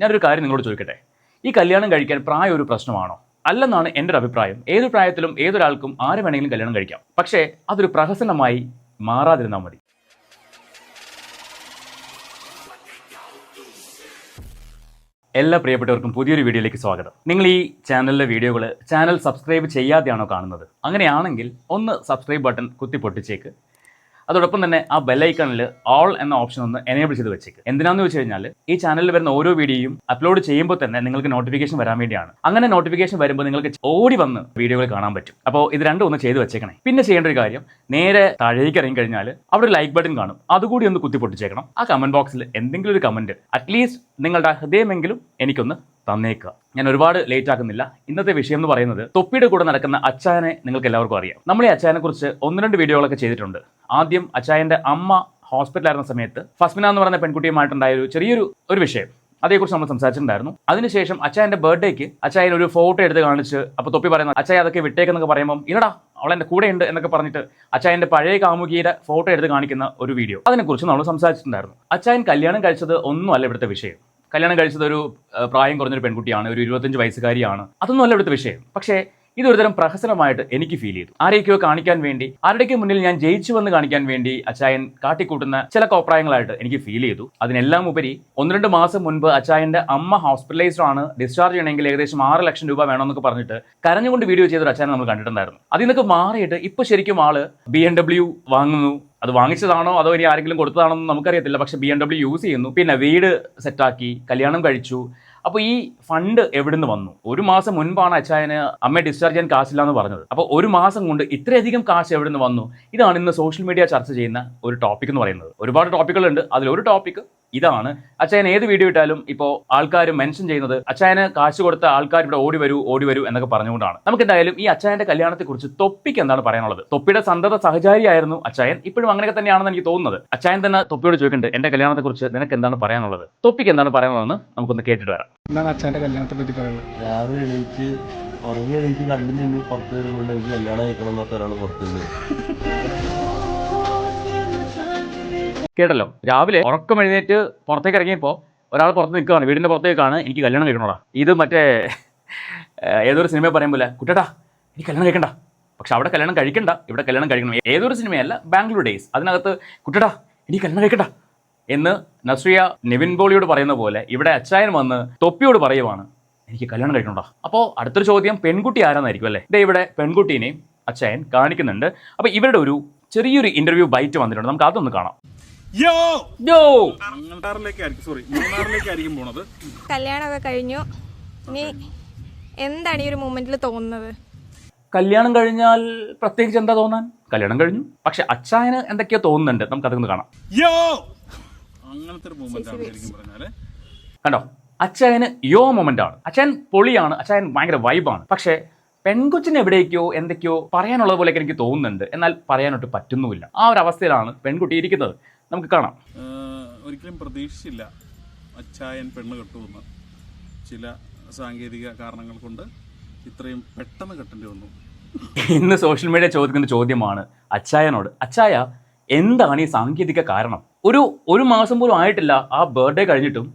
ഞാനൊരു കാര്യം നിങ്ങളോട് ചോദിക്കട്ടെ? ഈ കല്യാണം കഴിക്കാൻ പ്രായം ഒരു പ്രശ്നമാണോ? അല്ലെന്നാണ് എന്റെ ഒരു അഭിപ്രായം. ഏത് പ്രായത്തിലും ഏതൊരാൾക്കും ആര് വേണമെങ്കിലും കല്യാണം കഴിക്കാം. പക്ഷേ അതൊരു പ്രഹസനമായി മാറാതിരുന്നാൽ മതി. എല്ലാ പ്രിയപ്പെട്ടവർക്കും പുതിയൊരു വീഡിയോയിലേക്ക് സ്വാഗതം. നിങ്ങൾ ഈ ചാനലിലെ വീഡിയോകൾ ചാനൽ സബ്സ്ക്രൈബ് ചെയ്യാതെയാണോ കാണുന്നത്? അങ്ങനെയാണെങ്കിൽ ഒന്ന് സബ്സ്ക്രൈബ് ബട്ടൺ കുത്തി പൊട്ടിച്ചേക്ക്. അതോടൊപ്പം തന്നെ ആ ബെല്ലൈക്കണിൽ ഓൾ എന്ന ഓപ്ഷൻ ഒന്ന് എനേബിൾ ചെയ്ത് വെച്ചേക്ക്. എന്തിനാന്ന് വെച്ച് കഴിഞ്ഞാൽ ഈ ചാനലിൽ വരുന്ന ഓരോ വീഡിയോയും അപ്ലോഡ് ചെയ്യുമ്പോൾ തന്നെ നിങ്ങൾക്ക് നോട്ടിഫിക്കേഷൻ വരാൻ വേണ്ടിയാണ്. അങ്ങനെ നോട്ടിഫിക്കേഷൻ വരുമ്പോൾ നിങ്ങൾക്ക് ഓടി വന്ന് വീഡിയോകൾ കാണാൻ പറ്റും. അപ്പോൾ ഇത് രണ്ടും ഒന്ന് ചെയ്ത് വെച്ചേക്കണേ. പിന്നെ ചെയ്യേണ്ട ഒരു കാര്യം നേരെ താഴേക്ക് ഇറങ്ങി കഴിഞ്ഞാൽ അവിടെ ഒരു ലൈക്ക് ബട്ടൺ കാണും. അതുകൂടി ഒന്ന് കുത്തി പൊട്ടിച്ചേക്കണം ആ കമന്റ് ബോക്സിൽ എന്തെങ്കിലും ഒരു കമന്റ് അറ്റ്ലീസ്റ്റ് നിങ്ങളുടെ ഹൃദയമെങ്കിലും എനിക്കൊന്ന് തന്നേക്കുക ഞാൻ ഒരുപാട് ലേറ്റ് ആക്കുന്നില്ല. ഇന്നത്തെ വിഷയം എന്ന് പറയുന്നത് തൊപ്പിയുടെ കൂടെ നടക്കുന്ന അച്ചായനെ നിങ്ങൾക്ക് എല്ലാവർക്കും അറിയാം. നമ്മൾ ഈ അച്ചായനെ കുറിച്ച് ഒന്ന് രണ്ട് വീഡിയോകളൊക്കെ ചെയ്തിട്ടുണ്ട്. ആദ്യം അച്ചായന്റെ അമ്മ ഹോസ്പിറ്റലായിരുന്ന സമയത്ത് ഫസ്മിന എന്ന് പറയുന്ന പെൺകുട്ടിയുമായിട്ടുണ്ടായ ഒരു ചെറിയൊരു ഒരു വിഷയം. അതേക്കുറിച്ച് നമ്മൾ സംസാരിച്ചിട്ടുണ്ടായിരുന്നു. അതിനുശേഷം അച്ചായന്റെ ബർത്ത്ഡേക്ക് അച്ചായൻ ഒരു ഫോട്ടോ എടുത്ത് കാണിച്ച് അപ്പോൾ തൊപ്പി പറയുന്നത് അച്ചായ അതൊക്കെ വിട്ടേക്കെന്നൊക്കെ പറയുമ്പോൾ ഇല്ലടാ അവൾ എന്റെ കൂടെ ഉണ്ട് എന്നൊക്കെ പറഞ്ഞിട്ട് അച്ചായന്റെ പഴയ കാമുകിയുടെ ഫോട്ടോ എടുത്ത് കാണിക്കുന്ന ഒരു വീഡിയോ അതിനെക്കുറിച്ച് നമ്മൾ സംസാരിച്ചിട്ടുണ്ടായിരുന്നു. അച്ചായൻ കല്യാണം കഴിച്ചത് ഒന്നും അല്ല ഇവിടുത്തെ വിഷയം. കല്യാണം കഴിച്ചത് ഒരു പ്രായം കുറഞ്ഞൊരു പെൺകുട്ടിയാണ് ഒരു ഇരുപത്തഞ്ച് വയസ്സുകാരിയാണ്. അതൊന്നും അല്ല ഇവിടുത്തെ വിഷയം. പക്ഷേ ഇതൊരു തരം പ്രഹസനമായിട്ട് എനിക്ക് ഫീൽ ചെയ്തു. ആരെയൊക്കെയോ കാണിക്കാൻ വേണ്ടി ആരുടെയൊക്കെ മുന്നിൽ ഞാൻ ജയിച്ചു വന്ന് കാണിക്കാൻ വേണ്ടി അച്ചായൻ കാട്ടിക്കൂട്ടുന്ന ചില കോപ്രായങ്ങളായിട്ട് എനിക്ക് ഫീൽ ചെയ്തു. അതിനെല്ലാം ഉപരി ഒന്ന് രണ്ട് മാസം മുൻപ് അച്ചായന്റെ അമ്മ ഹോസ്പിറ്റലൈസ്ഡ് ആണ് ഡിസ്ചാർജ് ചെയ്യണമെങ്കിൽ ഏകദേശം ആറ് ലക്ഷം രൂപ വേണമെന്നൊക്കെ പറഞ്ഞിട്ട് കരഞ്ഞുകൊണ്ട് വീഡിയോ ചെയ്തൊരു അച്ചായൻ നമ്മൾ കണ്ടിട്ടുണ്ടായിരുന്നു. അതിൽ നിന്നൊക്കെ മാറിയിട്ട് ഇപ്പൊ ശരിക്കും ആൾ ബി ഡബ്ല്യു വാങ്ങുന്നു അത് വാങ്ങിച്ചതാണോ? അതോ ഇനി ആരെങ്കിലും കൊടുത്തതാണോ എന്ന് നമുക്കറിയത്തില്ല. പക്ഷെ ബി എം ഡബ്ല്യു യൂസ് ചെയ്യുന്നു. പിന്നെ വീട് സെറ്റാക്കി കല്യാണം കഴിച്ചു. അപ്പോൾ ഈ ഫണ്ട് എവിടുന്ന് വന്നു? ഒരു മാസം മുൻപാണ് അച്ചായന് അമ്മയെ ഡിസ്ചാർജ് ചെയ്യാൻ കാശില്ല എന്ന് പറഞ്ഞത്. അപ്പോൾ ഒരു മാസം കൊണ്ട് ഇത്രയധികം കാശ് എവിടുന്ന് വന്നു? ഇതാണ് ഇന്ന് സോഷ്യൽ മീഡിയ ചർച്ച ചെയ്യുന്ന ഒരു ടോപ്പിക് എന്ന് പറയുന്നത്. ഒരുപാട് ടോപ്പിക്കുകളുണ്ട് അതിലൊരു ടോപ്പിക് ഇതാണ്. അച്ചായൻ ഏത് വീഡിയോ ഇട്ടാലും ഇപ്പോൾ ആൾക്കാർ മെൻഷൻ ചെയ്യുന്നത് അച്ചായന് കാശ് കൊടുത്ത ആൾക്കാർ ഇവിടെ ഓടി വരൂ ഓടി വരൂ എന്നൊക്കെ പറഞ്ഞുകൊണ്ടാണ്. നമുക്ക് എന്തായാലും ഈ അച്ചായന്റെ കല്യാണത്തെക്കുറിച്ച് തൊപ്പിക്ക് എന്താണ് പറയാനുള്ളത്? തൊപ്പിയുടെ സന്തത സഹചാരിയായിരുന്നു അച്ചായൻ. ഇപ്പോഴും അങ്ങനെയൊക്കെ തന്നെയാണെന്ന് എനിക്ക് തോന്നുന്നത്. അച്ചായൻ തന്നെ തൊപ്പിയോട് ചോദിക്കുന്നുണ്ട് എന്റെ കല്യാണത്തെക്കുറിച്ച് നിനക്ക് എന്താണ് പറയാനുള്ളത്? തൊപ്പിക്ക് എന്താണ് പറയാനുള്ളതെന്ന് നമുക്കൊന്ന് കേട്ടിട്ട് വരാം. എന്താണ് അച്ഛന്റെ കല്യാണത്തെ പറ്റി പറയുന്നത്? രാവിലെ എണീറ്റ് ഉറങ്ങി എണീറ്റ് കണ്ണിൽ നിന്ന് പുറത്ത് വരുമ്പോൾ എനിക്ക് കല്യാണം കഴിക്കണം എന്നൊക്കെ ഒരാൾ പുറത്ത് നിന്ന് കേട്ടല്ലോ. രാവിലെ ഉറക്കം എഴുന്നേറ്റ് പുറത്തേക്ക് ഇറങ്ങിയപ്പോൾ ഒരാൾ പുറത്ത് നിൽക്കുകയാണ് വീടിന്റെ പുറത്തേക്കാണ് എനിക്ക് കല്യാണം കഴിക്കണോടാ. ഇത് മറ്റേ ഏതൊരു സിനിമ പറയും പോലെ കുട്ടേട്ടാ എനിക്ക് കല്യാണം കഴിക്കണ്ട. പക്ഷെ അവിടെ കല്യാണം കഴിക്കണ്ട ഇവിടെ കല്യാണം കഴിക്കണം. ഏതൊരു സിനിമയല്ല ബാംഗ്ലൂർ ഡേയ്സ് അതിനകത്ത് കുട്ടേട്ടാ എനിക്ക് കല്യാണം കഴിക്കണ്ട. എന്ന് നസ്രിയ നിവിൻ പോളിയോട് പറയുന്ന പോലെ ഇവിടെ അച്ചായൻ വന്ന് തൊപ്പിയോട് പറയുവാണ് എനിക്ക് കല്യാണം കഴിക്കണോടാ. അപ്പോൾ അടുത്തൊരു ചോദ്യം പെൺകുട്ടി ആരാന്നായിരിക്കും അല്ലേ? ഇതേ ഇവിടെ പെൺകുട്ടീനെയും അച്ചായൻ കാണിക്കുന്നുണ്ട്. അപ്പോൾ ഇവരുടെ ഒരു ചെറിയൊരു ഇന്റർവ്യൂ ബൈറ്റ് വന്നിട്ടുണ്ട്. നമുക്ക് അതൊന്ന് കാണാം. കല്യാണമൊക്കെ കഴിഞ്ഞു. ഇനി എന്താണ് ഈ ഒരു മൂമെന്റിൽ തോന്നുന്നത്? കല്യാണം കഴിഞ്ഞാൽ പ്രത്യേകിച്ച് എന്താ തോന്നാൻ? കല്യാണം കഴിഞ്ഞു. പക്ഷെ അച്ചായന് എന്തൊക്കെയോ തോന്നുന്നുണ്ട്. നമുക്ക് അതൊന്ന് കാണാം. യോ! അങ്ങനത്തെ ഒരു മൂമെന്റ് ആണ് ശരിക്കും പറഞ്ഞാൽ. കണ്ടോ? അച്ചായന് യോ മൊമെന്റ് ആണ്. അച്ചായൻ പൊളിയാണ്. അച്ചായൻ ഭയങ്കര വൈബാണ് പക്ഷേ പെൺകൊച്ചിന് എവിടേക്കോ എന്തൊക്കെയോ പറയാനുള്ളത് പോലെയൊക്കെ എനിക്ക് തോന്നുന്നുണ്ട്. എന്നാൽ പറയാനൊട്ട് പറ്റുന്നുമില്ല. ആ ഒരു അവസ്ഥയിലാണ് പെൺകുട്ടി ഇരിക്കുന്നത്. നമുക്ക് കാണാം. ഒരിക്കലും പ്രതീക്ഷിച്ചില്ല അച്ചായൻ പെണ്ണ് കെട്ടുമെന്ന്. ചില സാങ്കേതിക കാരണങ്ങൾ കൊണ്ട് ഇത്രയും പെട്ടെന്ന് കെട്ടേണ്ടി വന്നു. ഇന്ന് സോഷ്യൽ മീഡിയ ചോദിക്കുന്ന ചോദ്യമാണ് അച്ചായനോട് അച്ചായ എന്താണ് ഈ സാങ്കേതിക കാരണം? ഒരു ഒരു മാസം പോലും ആയിട്ടില്ല ആ ബർത്ത്ഡേ കഴിഞ്ഞിട്ടും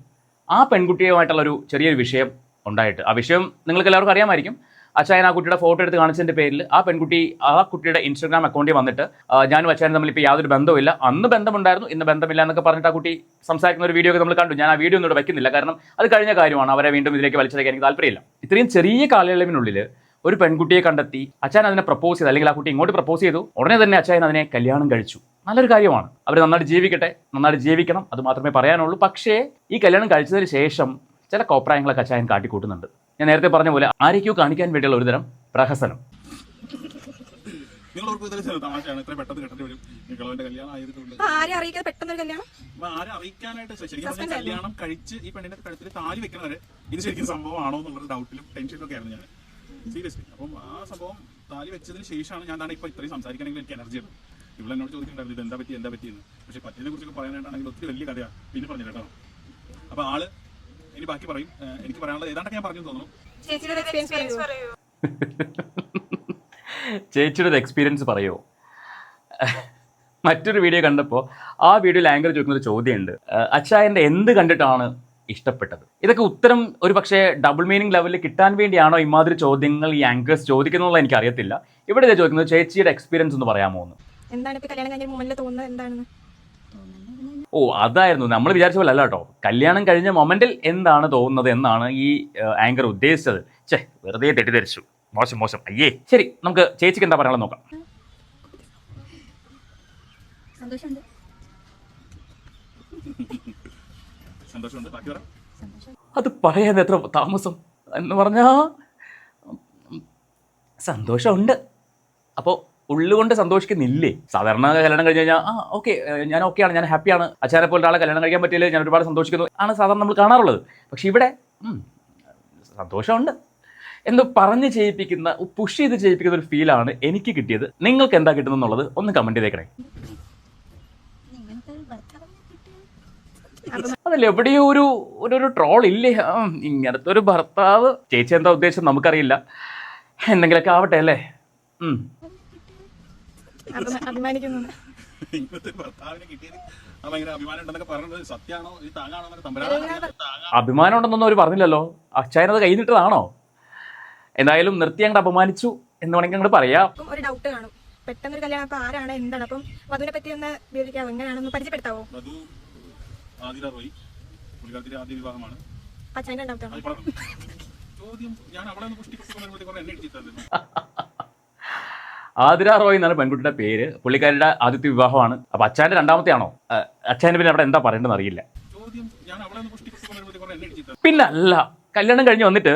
ആ പെൺകുട്ടിയുമായിട്ടുള്ള ഒരു ചെറിയൊരു വിഷയം ഉണ്ടായിട്ട്. ആ വിഷയം നിങ്ങൾക്ക് എല്ലാവർക്കും അറിയാമായിരിക്കും. അച്ചായൻ ആ കുട്ടിയുടെ ഫോട്ടോ എടുത്ത് കാണിച്ചതിന്റെ പേരിൽ ആ പെൺകുട്ടി ആ കുട്ടിയുടെ ഇൻസ്റ്റാഗ്രാം അക്കൗണ്ടിൽ വന്നിട്ട് ഞാനും അച്ചായനും തമ്മിൽ ഇപ്പോൾ യാതൊരു ബന്ധമില്ല അന്ന് ബന്ധമുണ്ടായിരുന്നു ഇന്ന് ബന്ധമില്ല എന്നൊക്കെ പറഞ്ഞിട്ട് ആ കുട്ടി സംസാരിക്കുന്ന ഒരു വീഡിയോ ഒക്കെ നമ്മൾ കണ്ടു. ഞാൻ ആ വീഡിയോ ഒന്നും വയ്ക്കുന്നില്ല കാരണം അത് കഴിഞ്ഞ കാര്യമാണ്. അവരെ വീണ്ടും ഇതിലേക്ക് വലിച്ചതൊക്കെ എനിക്ക് താല്പര്യമില്ല. ഇത്രയും ചെറിയ കാലയളവിനുള്ളിൽ ഒരു പെൺകുട്ടിയെ കണ്ടെത്തി അച്ഛൻ അതിനെ പ്രപ്പോസ് ചെയ്തു. അല്ലെങ്കിൽ ആ കുട്ടി ഇങ്ങോട്ട് പ്രപ്പോസ് ചെയ്തു. ഉടനെ തന്നെ അച്ഛൻ അതിനെ കല്യാണം കഴിച്ചു. നല്ലൊരു കാര്യമാണ്. അവർ നന്നായിട്ട് ജീവിക്കട്ടെ നന്നായിട്ട് ജീവിക്കണം അത് മാത്രമേ പറയാനുള്ളൂ. പക്ഷേ ഈ കല്യാണം കഴിച്ചതിന് ശേഷം ചില കോപ്രായങ്ങളൊക്കെ അച്ചായൻ കാട്ടിക്കൂട്ടുന്നുണ്ട്. ഞാൻ നേരത്തെ പറഞ്ഞ പോലെ ആരൊക്കെയോ കാണിക്കാൻ വേണ്ടിയുള്ള ഒരുതരം പ്രഹസനം. നിങ്ങൾ ഓർക്കും ഇതിൽ തമാശയാണ്. ഇത്ര പെട്ടെന്ന് വരും. കല്യാണം ആരും പെട്ടെന്നൊരു കല്യാണം? ആരെ അറിയിക്കാനായിട്ട് ശരിക്കും കല്യാണം കഴിച്ച് ഈ പെണ്ണിന്റെ കഴുത്തിൽ താലി വെക്കണവരെ ഇത് ശരിക്കും സംഭവമാണോ എന്നുള്ള ഡൗട്ടിലും ടെൻഷനിലും ഒക്കെ ആയിരുന്നു ഞാൻ സീരിയസ്ലി അപ്പം ആ സംഭവം താലി വെച്ചതിന് ശേഷമാണ് ഞാൻ ഇപ്പൊ ഇത്രയും സംസാരിക്കണമെങ്കിൽ എനിക്ക് എനർജി ഉണ്ട്. ഇവിടെ എന്നോട് ചോദിക്കുന്നുണ്ടായിരുന്നു ഇത് എന്താ പറ്റി എന്താ പറ്റിയെന്ന് പക്ഷെ പറ്റിയതിനെ കുറിച്ചൊക്കെ പറയാനായിട്ടാണെങ്കിൽ ഒത്തിരി വലിയ കഥയാണ് പിന്നെ പറഞ്ഞു കേട്ടോ. അപ്പൊ ആൾ ഇനി ബാക്കി പറയും. എനിക്ക് പറയാനുള്ളത് ഏതാണ്ടൊക്കെ ഞാൻ പറഞ്ഞു തോന്നുന്നു. ചേച്ചിയുടെ എക്സ്പീരിയൻസ് പറയോ. ചേച്ചിയുടെ ഒരു എക്സ്പീരിയൻസ് പറയുമോ മറ്റൊരു വീഡിയോ കണ്ടപ്പോൾ ആ വീഡിയോയിൽ ആങ്കർ ചോദിക്കുന്ന ഒരു ചോദ്യമുണ്ട്. അച്ചായന്റെ എന്ത് കണ്ടിട്ടാണ് ഇഷ്ടപ്പെട്ടത്? ഇതൊക്കെ ഉത്തരം ഒരു പക്ഷേ ഡബിൾ മീനിങ് ലെവലിൽ കിട്ടാൻ വേണ്ടിയാണോ ഇമാതിരി ചോദ്യങ്ങൾ ഈ ആങ്കേഴ്സ് ചോദിക്കുന്നുള്ള എനിക്കറിയത്തില്ല. ഇവിടെ ഇതാ ചോദിക്കുന്നത് ചേച്ചിയുടെ എക്സ്പീരിയൻസ് ഒന്ന് പറയാമോ? എന്ന്. എന്താണ് ഇപ്പൊ കല്യാണം കഴിഞ്ഞ മൊമെന്റിൽ തോന്നുന്നത് എന്താണെന്ന്? ഓ അതായിരുന്നു. നമ്മൾ വിചാരിച്ച പോലെ അല്ല കേട്ടോ. കല്യാണം കഴിഞ്ഞ മൊമെന്റിൽ എന്താണ് തോന്നുന്നത് എന്നാണ് ഈ ആങ്കർ ഉദ്ദേശിച്ചത്. ചേ വെറുതെ തെറ്റിദ്ധരിച്ചു. മോശം മോശം. അയ്യേ. ശരി നമുക്ക് ചേച്ചിക്ക് എന്താ പറയാനുള്ളത് നോക്കാം. സന്തോഷമുണ്ട്. സന്തോഷമുണ്ട്. ബാക്കി പറ. അത് പറയാൻ എത്ര താമസം എന്ന് പറഞ്ഞാ സന്തോഷമുണ്ട്. അപ്പോൾ ഉള്ളുകൊണ്ട് സന്തോഷിക്കുന്നില്ലേ? സാധാരണ കല്യാണം കഴിഞ്ഞ് കഴിഞ്ഞാൽ ആ ഓക്കെ ഞാൻ ഓക്കെയാണ് ഞാൻ ഹാപ്പിയാണ് അച്ഛനെ പോലെ ഒരാളെ കല്യാണം കഴിക്കാൻ പറ്റിയില്ല ഞാൻ ഒരുപാട് സന്തോഷിക്കുന്നു ആണ് സാധാരണ നമ്മൾ കാണാറുള്ളത്. പക്ഷെ ഇവിടെ സന്തോഷമുണ്ട്. എന്ന് പറഞ്ഞ് ചെയ്യിപ്പിക്കുന്ന പുഷ് ചെയ്ത് ചെയ്യിപ്പിക്കുന്ന ഒരു ഫീലാണ് എനിക്ക് കിട്ടിയത്. നിങ്ങൾക്ക് എന്താ കിട്ടുന്നത് ഒന്ന് കമന്റ് ചെയ്തേക്കണേ. അതല്ല എവിടെയോ ഒരു ഒരു ട്രോൾ ഇല്ലേ? ഇങ്ങനത്തെ ഒരു ഭർത്താവ്. ചേച്ചി എന്താ ഉദ്ദേശം നമുക്കറിയില്ല. എന്തെങ്കിലുമൊക്കെ ആവട്ടെ അല്ലേ? അഭിമാനം ഉണ്ടെന്നൊന്നും അവർ പറഞ്ഞില്ലല്ലോ. അക്ഷയൻ അത് കഴിഞ്ഞിട്ടതാണോ എന്തായാലും നിർത്തി അങ്ങോട്ട് അപമാനിച്ചു എന്ന് വേണമെങ്കിൽ അങ്ങോട്ട് പറയാം. അപ്പം ഒരു ഡൗട്ട് കാണും. പെട്ടെന്ന് ഒരു കല്യാണം അപ്പൊ ആരാണ്? എന്താണ്? അപ്പം വധുവിനെ പറ്റി ഒന്ന് വിവരിക്കാവോ? എങ്ങനെയാണെന്ന് പരിചയപ്പെടുത്താവോ? വധു ആദിര റോയി. പുള്ളിക്കാരത്തിന്റെ ആദ്യ വിവാഹമാണ്. അച്ഛന്റെ ഡൗട്ട് ചോദ്യം ഞാൻ അവളെ ഒന്ന് എന്നെ ഇടിച്ചിട്ടായിരുന്നു. ആതിര റോയ് എന്നാണ് പെൺകുട്ടിയുടെ പേര്. പുള്ളിക്കാരിയുടെ ആദ്യത്തെ വിവാഹമാണ്. അപ്പൊ അച്ഛാന്റെ രണ്ടാമത്തെ ആണോ അച്ചായന് പിന്നെ അവിടെ എന്താ പറയേണ്ടതെന്ന് അറിയില്ല. പിന്നെ അല്ല കല്യാണം കഴിഞ്ഞ് വന്നിട്ട്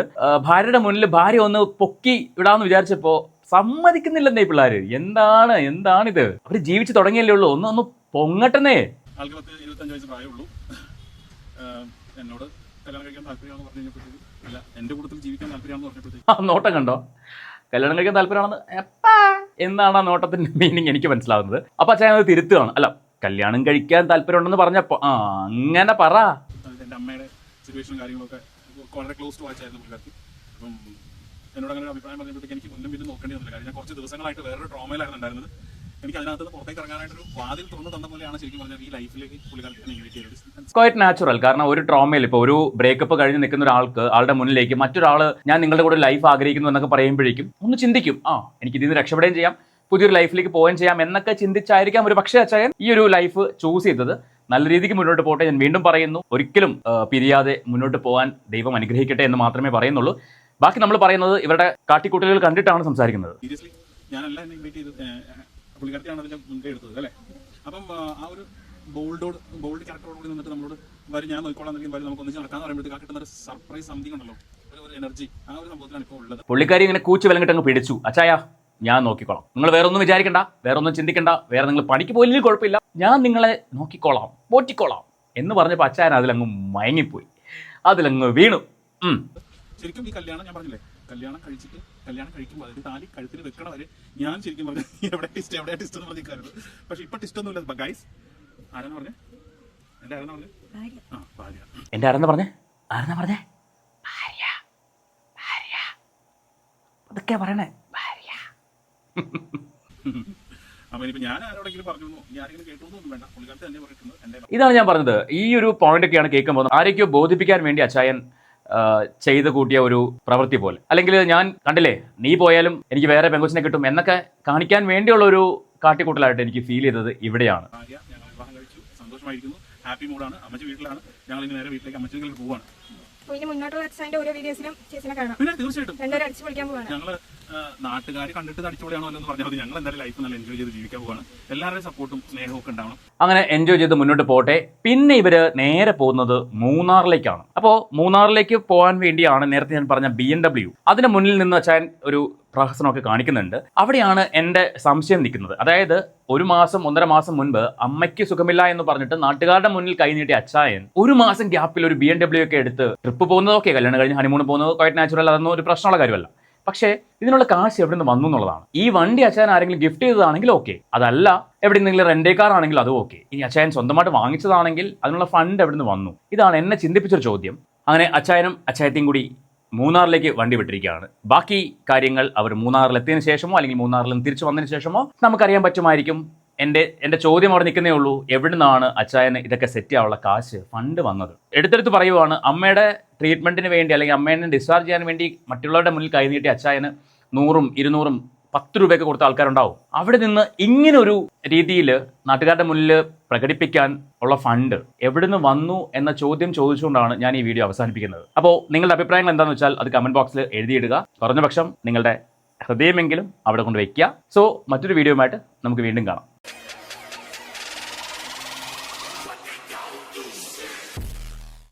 ഭാര്യയുടെ മുന്നിൽ ഭാര്യ ഒന്ന് പൊക്കി വിടാന്ന് വിചാരിച്ചപ്പോ സമ്മതിക്കുന്നില്ലെന്നേ പിള്ളേര്. എന്താണ് എന്താണിത്? അവർ ജീവിച്ചു തുടങ്ങിയല്ലേ ഉള്ളൂ. ഒന്ന് ഒന്ന് പൊങ്ങട്ടെന്നേ. എന്നോട് കല്യാണം കഴിക്കാൻ താല്പര്യമാണെന്ന് പറഞ്ഞു കഴിഞ്ഞപ്പോഴത്തേക്ക് ഇല്ല എന്റെ കൂട്ടത്തിൽ ജീവിക്കാൻ താല്പര്യമാണെന്ന് പറഞ്ഞപ്പോഴത്തേക്ക്. ആ നോട്ടം കണ്ടോ? കല്യാണം കഴിക്കാൻ താല്പര്യമാണെന്ന് എപ്പാ? എന്നാണ് ആ നോട്ടത്തിന്റെ മീനിങ് എനിക്ക് മനസ്സിലാവുന്നത്. അപ്പൊ അച്ഛൻ അത് തിരുത്തുകയാണ് അല്ല കല്യാണം കഴിക്കാൻ താല്പര്യമുണ്ടെന്ന് പറഞ്ഞപ്പോ ആ അങ്ങനെ പറ. അമ്മയുടെ കാര്യങ്ങളൊക്കെ എന്നോട് അങ്ങനെ ഒരു അഭിപ്രായം പറഞ്ഞപ്പോഴത്തേക്ക് എനിക്ക് മുന്നും പിന്നും നോക്കേണ്ടി വന്നില്ല. കാര്യം ഞാൻ കുറച്ച് ദിവസങ്ങളായിട്ട് വേറൊരു ട്രോമയിലായിരുന്നു ഉണ്ടായിരുന്നത്. എനിക്ക് അതിനകത്ത് നിന്ന് പുറത്തേക്ക് ഇറങ്ങാനായിട്ട് ഒരു വാതിൽ തുറന്ന് തന്ന പോലെയാണ് ശരിക്കും പറഞ്ഞാൽ ഈ ലൈഫിലേക്ക് ഇൻവൈറ്റ് ചെയ്തത് ക്വയറ്റ് നാച്ചുറൽ കാരണം ഒരു ട്രോമയിൽ ഇപ്പോൾ ഒരു ബ്രേക്കപ്പ് കഴിഞ്ഞ് നിൽക്കുന്ന ഒരാൾക്ക് ആളുടെ മുന്നിലേക്ക് മറ്റൊരാൾ ഞാൻ നിങ്ങളുടെ കൂടെ ലൈഫ് ആഗ്രഹിക്കുന്നു എന്നൊക്കെ പറയുമ്പോഴേക്കും ഒന്ന് ചിന്തിക്കും ആ എനിക്ക് ഇതിൽ നിന്ന് രക്ഷപ്പെടുകയും ചെയ്യാം പുതിയൊരു ലൈഫിലേക്ക് പോവുകയും ചെയ്യാം എന്നൊക്കെ ചിന്തിച്ചായിരിക്കാം ഒരു പക്ഷേ അച്ചായൻ ഈ ഒരു ലൈഫ് ചൂസ് ചെയ്തത്. നല്ല രീതിക്ക് മുന്നോട്ട് പോട്ടെ ഞാൻ വീണ്ടും പറയുന്നു. ഒരിക്കലും പിരിയാതെ മുന്നോട്ട് പോകാൻ ദൈവം അനുഗ്രഹിക്കട്ടെ എന്ന് മാത്രമേ പറയുന്നുള്ളൂ. ബാക്കി നമ്മൾ പറയുന്നത് ഇവരുടെ കാട്ടിക്കൂട്ടലുകൾ കണ്ടിട്ടാണ് സംസാരിക്കുന്നത്. പുള്ളിക്കാരത്തെയാണ് അതിന്റെ മുൻകൈ എടുത്തത് അല്ലേ? അപ്പം ആ, ഒരു ബോൾഡോട് ബോൾഡ് ക്യാരക്ടറോട് കൂടി നിന്നിട്ട് നമ്മളോട് വരും ഞാൻ നോക്കിക്കോളാം വരും നമുക്ക് ഒന്നിച്ച് നടക്കാന്ന് പറയുമ്പോഴത്തേക്ക് ആ കിട്ടുന്ന ഒരു സർപ്രൈസ് സംതിങ് ഉണ്ടല്ലോ. ഒരു എനർജി. ആ ഒരു സംഭവത്തിലാണ് ഇപ്പോൾ ഉള്ളത്. പുള്ളിക്കാരി ഇങ്ങനെ കൂച്ചു വിലങ്ങിട്ട് അങ്ങ് പിടിച്ചു. അച്ചായ ഞാൻ നോക്കിക്കോളാം. നിങ്ങൾ വേറെ ഒന്നും വിചാരിക്കണ്ട വേറെ ഒന്നും ചിന്തിക്കണ്ട വേറെ നിങ്ങൾ പണിക്ക് പോയില്ലെങ്കിൽ കുഴപ്പമില്ല. ഞാൻ നിങ്ങളെ നോക്കിക്കോളാം പോറ്റിക്കോളാം എന്ന് പറഞ്ഞപ്പോൾ അച്ചായൻ അതിലങ്ങ് മയങ്ങിപ്പോയി. അതിലങ്ങ് വീണു. ശരിക്കും ഈ കല്യാണം ഞാൻ പറഞ്ഞില്ലേ? കല്യാണം കഴിച്ചിട്ട് കല്യാണം കഴിക്കുമ്പോൾ അതിന്റെ താലി കഴുത്തിൽ വെക്കണ വരെ ഞാൻ ശരിക്കും പറഞ്ഞു എവിടെ ടിസ്റ്റ് എവിടെ ടിസ്റ്റ് എന്ന് പറഞ്ഞിരിക്കാറുണ്ട് പക്ഷെ ഇപ്പൊ ടിസ്റ്റ് ഒന്നും ഇല്ല ഗൈസ് ആരാണ് പറഞ്ഞു? എന്റെ ആരാണ് പറഞ്ഞേ? ഭാര്യ. ആ ഭാര്യ. എന്റെ ആരെന്ന് പറഞ്ഞേ? ആരെന്നാ പറഞ്ഞേ? ഭാര്യ. ഭാര്യ. അതൊക്കെയാ പറയണേ. ഭാര്യ. ഇതാണ് ഞാൻ പറഞ്ഞത്. ഈ ഒരു പോയിന്റ് ഒക്കെയാണ് കേൾക്കുമ്പോൾ ആരൊക്കെയോ ബോധിപ്പിക്കാൻ വേണ്ടി അച്ചായൻ ചെയ്ത് കൂട്ടിയ ഒരു പ്രവൃത്തി പോലെ. അല്ലെങ്കിൽ ഞാൻ കണ്ടില്ലേ നീ പോയാലും എനിക്ക് വേറെ പെങ്കൊച്ചിനെ കിട്ടും എന്നൊക്കെ കാണിക്കാൻ വേണ്ടിയുള്ള ഒരു കാട്ടിക്കൂട്ടലായിട്ട് എനിക്ക് ഫീൽ ചെയ്തത് ഇവിടെയാണ്. ഞങ്ങൾ ഹാപ്പി മൂഡാണ് അമ്മച്ചി വീട്ടിലാണ്. ഞങ്ങൾ ഇനി നേരെ വീട്ടിലേക്ക് അമ്മച്ചി വീട്ടിലേക്ക് പോവാണ്. അപ്പൊ ഇനി മുന്നോട്ടുള്ള അച്ഛന്റെ ഓരോ വീഡിയോസിലും ചേച്ചിനെ കാണാം. പിന്നെ തീർച്ചയായിട്ടും. രണ്ടുപേരും നാട്ടുകാർ കണ്ടിട്ട് അടിച്ചുപൊളിയാണോ എന്ന് പറഞ്ഞാൽ ഞങ്ങൾ എന്തായാലും ലൈഫ് നല്ല എൻജോയ് ചെയ്ത് ജീവിക്കാൻ പോവാണ്. എല്ലാവരുടെയും സപ്പോർട്ടും സ്നേഹവും ഒക്കെ ഉണ്ടാവണം. അങ്ങനെ എൻജോയ് ചെയ്ത് മുന്നോട്ട് പോട്ടെ. പിന്നെ ഇവർ നേരെ പോകുന്നത് മൂന്നാറിലേക്കാണ്. അപ്പോൾ മൂന്നാറിലേക്ക് പോകാൻ വേണ്ടിയാണ് നേരത്തെ ഞാൻ പറഞ്ഞ ബി എം ഡബ്ല്യു അതിന് മുന്നിൽ നിന്ന് വെച്ചാൽ ഒരു പ്രഹസനമൊക്കെ കാണിക്കുന്നുണ്ട്. അവിടെയാണ് എന്റെ സംശയം നിൽക്കുന്നത്. അതായത് ഒരു മാസം ഒന്നര മാസം മുൻപ് അമ്മയ്ക്ക് സുഖമില്ല എന്ന് പറഞ്ഞിട്ട് നാട്ടുകാരുടെ മുന്നിൽ കൈനീട്ടിയ അച്ചായൻ ഒരു മാസം ഗ്യാപ്പിൽ ഒരു ബി എം ഡബ്ല്യു ഒക്കെ എടുത്ത് ട്രിപ്പ് പോകുന്നതൊക്കെ കല്യാണം കഴിഞ്ഞ് ഹണിമൂൺ പോകുന്നത് ക്വൈറ്റ് നാച്ചുറൽ അതൊന്നും ഒരു പ്രശ്നമുള്ള കാര്യമല്ല. പക്ഷേ ഇതിനുള്ള കാശ് എവിടെ നിന്ന് വന്നു എന്നുള്ളതാണ്. ഈ വണ്ടി അച്ഛൻ ആരെങ്കിലും ഗിഫ്റ്റ് ചെയ്തതാണെങ്കിൽ ഓക്കെ അതല്ല എവിടെ നിന്നെങ്കിലും റെന്റേ കാർ ആണെങ്കിൽ അതും ഓക്കെ ഇനി അച്ചായൻ സ്വന്തമായിട്ട് വാങ്ങിച്ചതാണെങ്കിൽ അതിനുള്ള ഫണ്ട് എവിടെ നിന്ന് വന്നു? ഇതാണ് എന്നെ ചിന്തിപ്പിച്ചൊരു ചോദ്യം. അങ്ങനെ അച്ചായനും അച്ചായത്തെയും കൂടി മൂന്നാറിലേക്ക് വണ്ടി വിട്ടിരിക്കുകയാണ്. ബാക്കി കാര്യങ്ങൾ അവർ മൂന്നാറിൽ എത്തിയതിനു ശേഷമോ അല്ലെങ്കിൽ മൂന്നാറിൽ നിന്ന് തിരിച്ചു വന്നതിന് ശേഷമോ നമുക്കറിയാൻ പറ്റുമായിരിക്കും. എന്റെ എന്റെ ചോദ്യം അവിടെ നിൽക്കുന്നേ ഉള്ളൂ. എവിടെ നിന്നാണ് അച്ചായന് ഇതൊക്കെ സെറ്റ് ആവുള്ള കാശ് ഫണ്ട് വന്നത്? എടുത്തെടുത്ത് പറയുവാണ് അമ്മയുടെ ട്രീറ്റ്മെന്റിന് വേണ്ടി അല്ലെങ്കിൽ അമ്മേനെ ഡിസ്ചാർജ് ചെയ്യാൻ വേണ്ടി മറ്റുള്ളവരുടെ മുന്നിൽ കൈനീട്ടി അച്ചായന് നൂറും ഇരുന്നൂറും പത്ത് രൂപയൊക്കെ കൊടുത്ത ആൾക്കാരുണ്ടാവും. അവിടെ നിന്ന് ഇങ്ങനൊരു രീതിയിൽ നാട്ടുകാരുടെ മുന്നിൽ പ്രകടിപ്പിക്കാൻ ഉള്ള ഫണ്ട് എവിടുന്ന് വന്നു എന്ന ചോദ്യം ചോദിച്ചുകൊണ്ടാണ് ഞാൻ ഈ വീഡിയോ അവസാനിപ്പിക്കുന്നത്. അപ്പോൾ നിങ്ങളുടെ അഭിപ്രായങ്ങൾ എന്താണെന്ന് വെച്ചാൽ അത് കമന്റ് ബോക്സിൽ എഴുതിയിടുക. കുറഞ്ഞ പക്ഷം നിങ്ങളുടെ ഹൃദയമെങ്കിലും അവിടെ കൊണ്ട് വയ്ക്കുക സോ മറ്റൊരു വീഡിയോയുമായിട്ട് നമുക്ക് വീണ്ടും കാണാം.